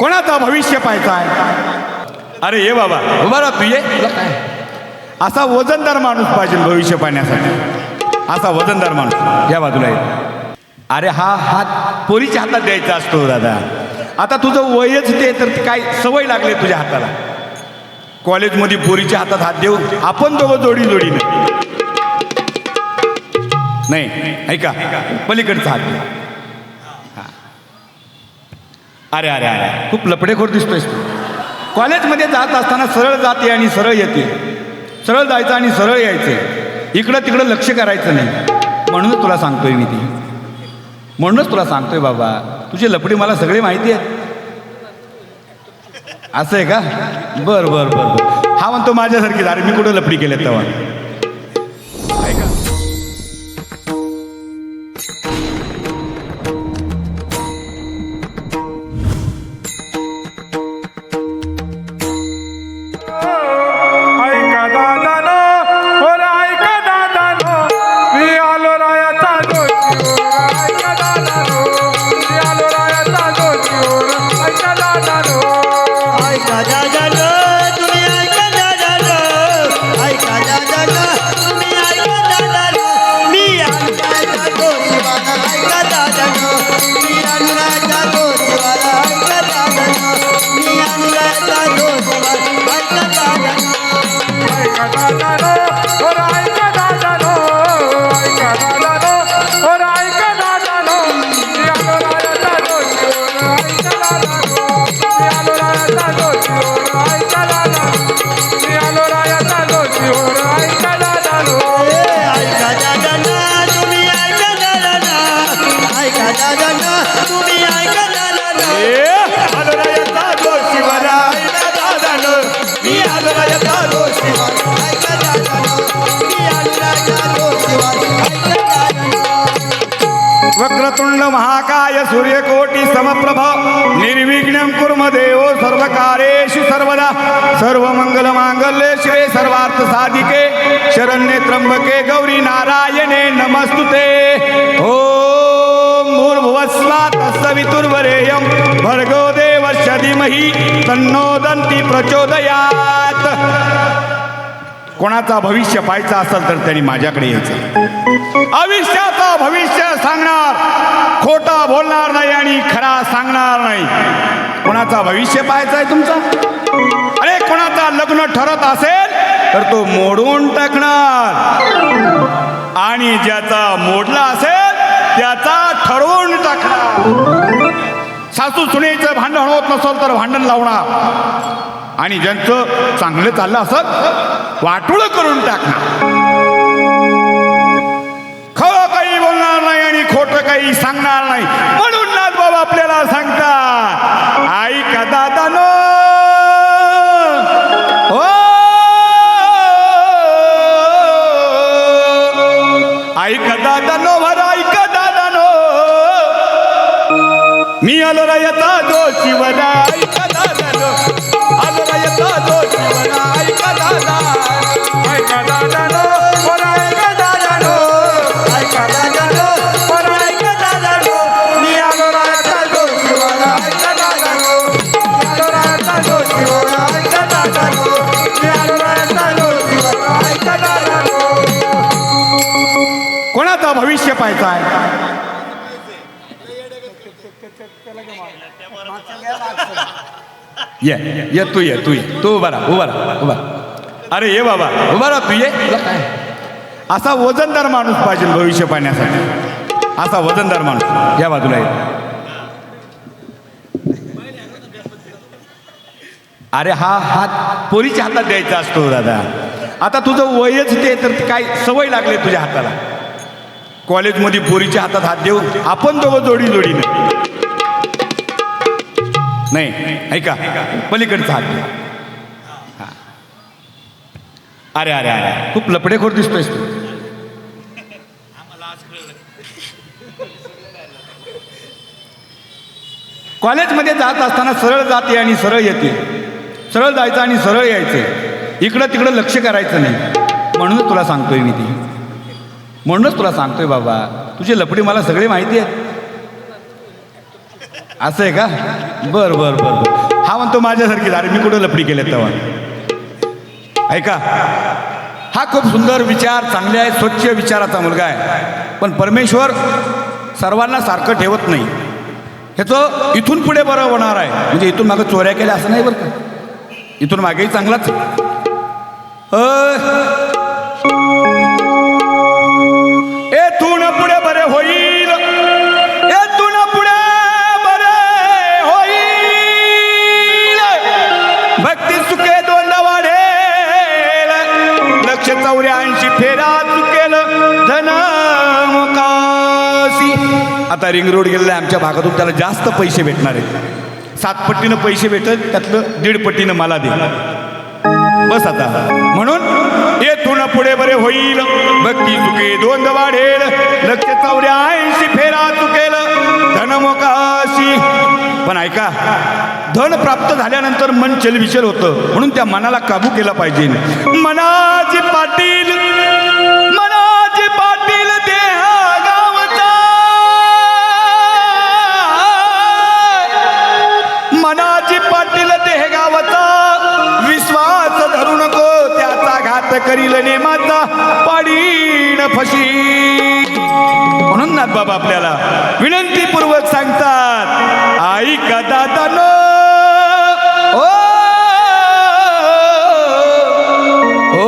कोणाचा भविष्य पाहायचा आहे? अरे ये बाबा. उभा राहा तू ये. तुला काय असा वजनदार माणूस पाहिजे भविष्य पाहण्यासाठी. असा वजनदार माणूस. या बाजूला ये. अरे हा हात पोरीच्या हातात द्यायचा असतो दादा. आता तुझं वयच ते तर ते काय सवय लागले तुझ्या हाताला. कॉलेजमध्ये पोरीच्या हातात हात देऊ आपण दोघं जोडी जोडीने. नाही ऐका. पलीकडचा हात. अरे अरे अरे. खूप लपडेखोर दिसतोयस तू. कॉलेजमध्ये जात असताना सरळ जाते आणि सरळ येते. सरळ जायचं आणि सरळ यायचं. इकडं तिकडं लक्ष करायचं नाही. म्हणूनच तुला सांगतोय मी ती. म्हणूनच तुला सांगतोय बाबा. तुझे लपडी मला सगळे माहिती आहेत. असं आहे का? बर बर बर बर. हा म्हणतो माझ्यासारखीच. अरे मी कुठं लपडी केले तेव्हा? ऐका दादानो वक्रतुंड महाकाय सूर्यकोटी समप्रभ निर्विघ्नं कुर्म देव सर्व कार्येषु सर्वदा। सर्व मंगल मांगल्ये शिवे सर्वार्थ साधिके शरण्ये त्र्यंबके गौरी नारायणे नमस्तुते। ओम भूर्भुवस्वा तत्सवितुर्वरेयं भर्गो देवस्य धीमहि तन्नो दन्ति प्रचोदयात्। कोणाचा भविष्य पाहायचं असेल तर त्यांनी माझ्याकडे यायचं. आयुष्याचं भविष्य सांगणार खोटा बोलणार नाही आणि खरा सांगणार नाही. कोणाचा भविष्य पाहायचं आहे तुमचा? अरे कोणाचा लग्न ठरत असेल तर तो मोडून टाकणार. आणि ज्याचा मोडला असेल त्याचा ठरवून टाकणार. सासू सुनेचं भांडण होत नसेल तर भांडण लावणार. आणि ज्यांचं चांगलं चाललं असत वाटोळ करून टाकणार. खरं काही बोलणार नाही आणि खोटं काही सांगणार नाही. म्हणून नाथ बाबा आपल्याला सांगता ऐका दादानो. हो. ऐका दादानो वर ऐका दादानो. मी आलो रा येता जोशीवरा. कोणाचा भविष्य पाहायचा आहे ये ये तू ये तू ये तू उभा राहा उभा राहा उभा. अरे ये बाबा. उभा राहा तू ये काय असा वजनदार माणूस पाहिजे भविष्य पाहण्यासाठी. असा वजनदार माणूस. या बाजूला ये. अरे हा हात पोरीच्या हातात द्यायचा असतो दादा. आता तुझं वयच ते तर काय सवय लागले तुझ्या हाताला. कॉलेजमध्ये पोरीच्या हातात हात देऊ आपण दोघं जोडी जोडीने नाही. ऐका पलीकडचा हात दे. हा. अरे अरे अरे खूप लपडेखोर दिसतोयस तू. कॉलेजमध्ये जात असताना सरळ जाते आणि सरळ येते. सरळ जायचं आणि सरळ यायचं. इकडं तिकडं लक्ष करायचं नाही. म्हणून तुला सांगतोय मी ती. म्हणूनच तुला सांगतोय बाबा तुझी लपडी मला सगळी माहिती आहे. असं आहे का? बर बर बर बर. हा म्हणतो माझ्यासारखी अरे मी कुठं लपडी केले तेव्हा? ऐका. हा खूप सुंदर विचार चांगले आहे स्वच्छ विचाराचा मुलगा आहे. पण परमेश्वर सर्वांना सारखं ठेवत नाही. ह्याचं इथून पुढे बरं होणार आहे. म्हणजे इथून मागं चोऱ्या केल्या असं नाही बरं का? इथून मागेही चांगलाच होईल. येथून पुढे बरे होईल. भक्ती सुखे दोन वाढेल. लक्ष चौऱ्याऐंशी फेरा चुकेल. धन आता रिंग रोड गेलेला आमच्या भागातून त्याला जास्त पैसे भेटणार आहेत. सात पट्टीनं पैसे भेटत त्यातलं दीड पट्टीनं मला दे. बस आता. म्हणून येथून पुढे बरे होईल. भक्ती चुके दोन वाढेल. लक्ष चौऱ्याऐंशी फेरा चुकेल. धनमोकाशी पण ऐका धन प्राप्त झाल्यानंतर मन चलविचल होतं. म्हणून त्या मनाला काबू केला पाहिजे. मनाची पाटील करील नेमाचा पाडीण फशी. म्हणून नाथ बाबा आपल्याला विनंतीपूर्वक सांगतात आई कदा दानो ओ ओ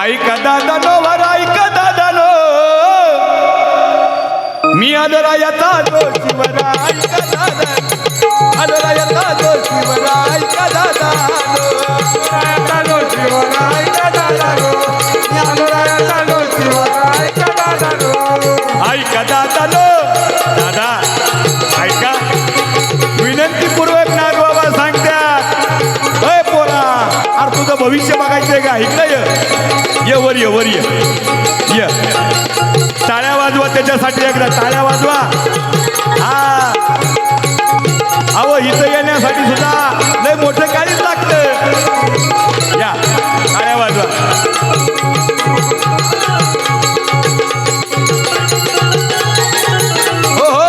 आई कदा वर ऐका दादा नो मी आदरायाचा जो शिवरा ऐका दादा आदरायाचा जो शिवरा ऐका दादा त्याच्यासाठी एकदा टाळ्या वाजवा. हा. अहो इथं येण्यासाठी सुद्धा लय मोठं काळीच लागतं. या टाळ्या वाजवा. हो हो.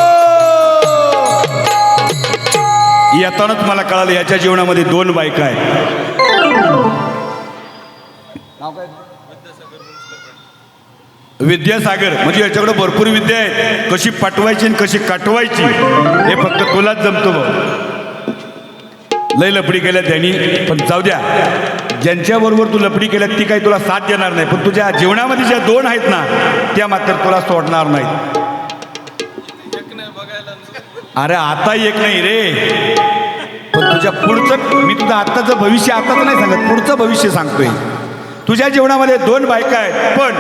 येतानाच मला कळालं याच्या जीवनामध्ये दोन बायका आहेत. विद्यासागर म्हणजे याच्याकडे भरपूर विद्या आहे कशी पाठवायची आणि कशी काटवायची हे फक्त तुलाच जमतो बघ. लय लपडी केल्या त्यांनी पण जाऊ द्या. ज्यांच्याबरोबर तू लपडी केल्यात ती काही तुला साथ देणार नाही. पण तुझ्या जीवनामध्ये ज्या दोन आहेत ना त्या मात्र तुला सोडणार नाहीत. अरे आता एक नाही रे. पण तुझ्या पुढचं मी तुझं आत्ताचं भविष्य आताच नाही सांगत पुढचं भविष्य सांगतोय. तुझ्या जीवनामध्ये दोन बायका आहेत पण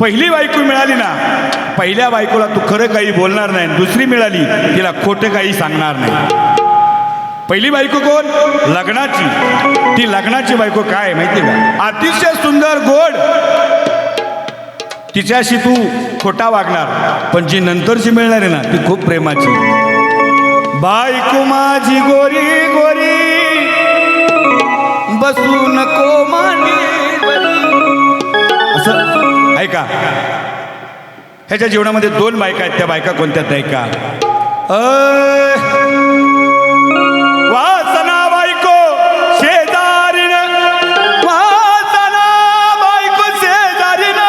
पहिली बायको मिळाली ना पहिल्या बायकोला तू खरं काही बोलणार नाही दुसरी मिळाली तिला खोटं काही सांगणार नाही. पहिली बायको कोण? लग्नाची. ती लग्नाची बायको काय माहिती आहे का? अतिशय सुंदर गोड. तिच्याशी तू खोटा वागणार पण जी नंतरची मिळणार आहे ना ती खूप प्रेमाची. बायको माझी गोरी गोरी. बसू ह्याच्या जीवनामध्ये दोन बायका आहेत त्या बायका कोणत्या आहेत ऐका वासना बायको शेजारीन. वासना बायको शेजारीन.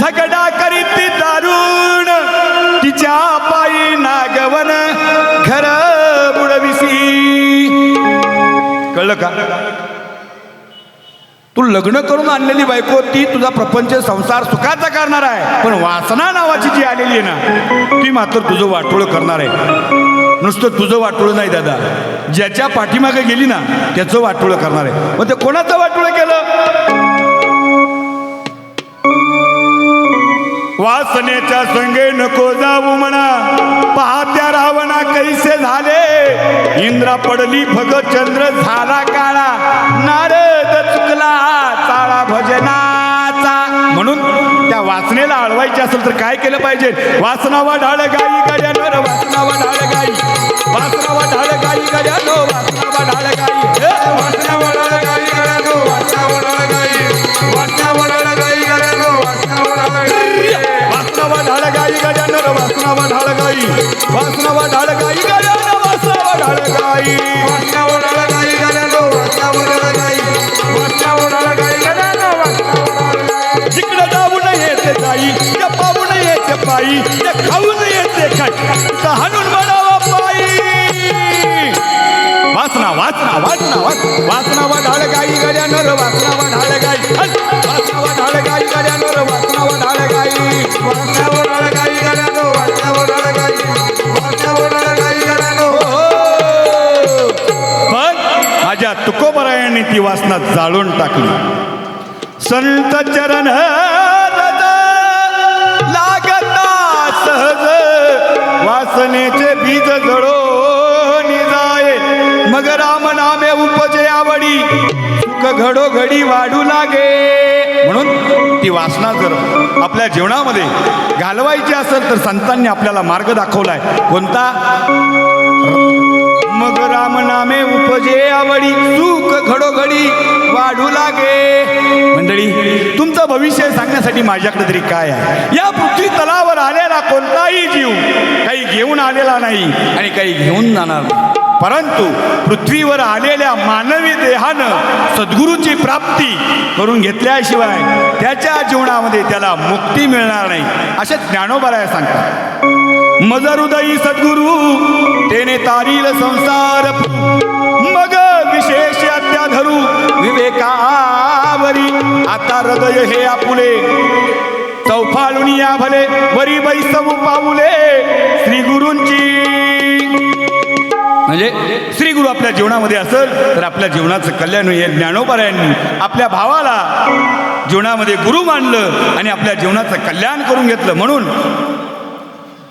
झगडा करीत दारुण. तिच्या पायी नागवन घर बुडविसी. कळलं का? तू लग्न करून आणलेली बायको ती तुझा प्रपंच संसार सुखाचा करणार आहे. पण वासना नावाची जी आलेली आहे ना ती मात्र तुझं वाटोळं करणार आहे. नुसतं तुझं वाटोळं नाही दादा. ज्याच्या पाठीमागे गेली ना त्याचं वाटोळं करणार आहे. मग ते कोणाचं वाटोळं केलं? वासनेच्या संगे नको जाऊ म्हणा. पाहत्या रावणा कैसे झाले. इंद्रा पडली भग चंद्र झाला काळा. नारद चुकला चाळा भजनाचा. म्हणून त्या वासनेला अळवायची असेल तर काय केलं पाहिजे? वासनावा ढाळ गाई गड्यानर वासनावा ढाळ गाई. वासनावा ढाळ गाई गड्यानो वासनावा ढाळ गाई. येते ते त्या खाऊन येते काय तर हाणून म्हणावा पायी वाचना वाचना वासना वास. वासना वढाळ गाई गड्या गड्यानं वासना वढाळ गाई वाचना वासना वढाळ गाई गड्यानं वासना वढाळ गाई वासना ओढाळ गाई गड्या गड्यानो वासना ओढाळ गाई वासना ओढाळ गाई गड्या नर हो, हो. पण माझ्या तुकोबरायांनी ती वासना जाळून टाकली. संत चरण वडी सुख घडोघडी वाढू लागे. म्हणून ती वासना जर आपल्या जीवनामध्ये घालवायची असेल तर संतांनी आपल्याला मार्ग दाखवलाय. कोणता? मग राम नामे उपजे आवडी. सुख घडोघडी वाढू लागे. मंडळी तुमचं भविष्य सांगण्यासाठी माझ्याकडे तरी काय आहे? या पृथ्वी तलावर आलेला कोणताही जीव काही घेऊन आलेला नाही आणि काही घेऊन जाणार नाही. परंतु पृथ्वीवर आलेल्या मानवी देहानं सद्गुरूची प्राप्ती करून घेतल्याशिवाय त्याच्या जीवनामध्ये त्याला मुक्ती मिळणार नाही. असे ज्ञानोबराय सांगतात. मजर उदयी सद्गुरु तेने तारील संसार मग विशेष अत्या धरू. विवेकावरी आता हृदय हे आपुले. चौफाळून या भले वरी बैसवू पाऊले. श्री गुरूंची म्हणजे श्री गुरु आपल्या जीवनामध्ये असेल तर आपल्या जीवनाचं कल्याण होईल ज्ञानोबरायांनी आपल्या भावाला जीवनामध्ये गुरु मानलं आणि आपल्या जीवनाचं कल्याण करून घेतलं म्हणून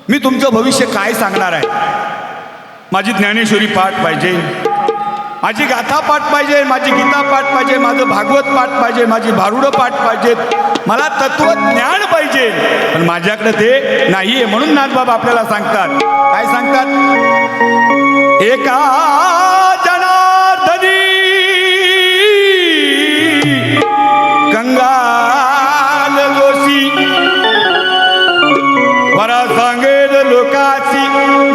मी तुमचं भविष्य काय सांगणार आहे? माझी ज्ञानेश्वरी पाठ पाहिजे माझी गाथा पाठ पाहिजे माझी गीता पाठ पाहिजे माझं भागवत पाठ पाहिजे माझी भारुडं पाठ पाहिजेत मला तत्वज्ञान पाहिजे पण माझ्याकडे ते नाहीये म्हणून नाथबाबा आपल्याला सांगतात. काय सांगतात? एका जनार्दनी कंगाल जोशी. बरा सांगेल लोकाची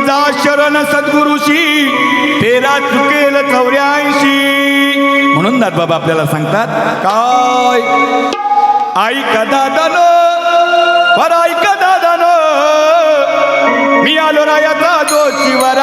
जा शरण सद्गुरुशी तेरा चुकेल चौऱ्याऐंशी. म्हणून बाबा आपल्याला सांगतात काय? ऐक दादान वर ऐक दादान. मी आलो रायाचा जोशीवर.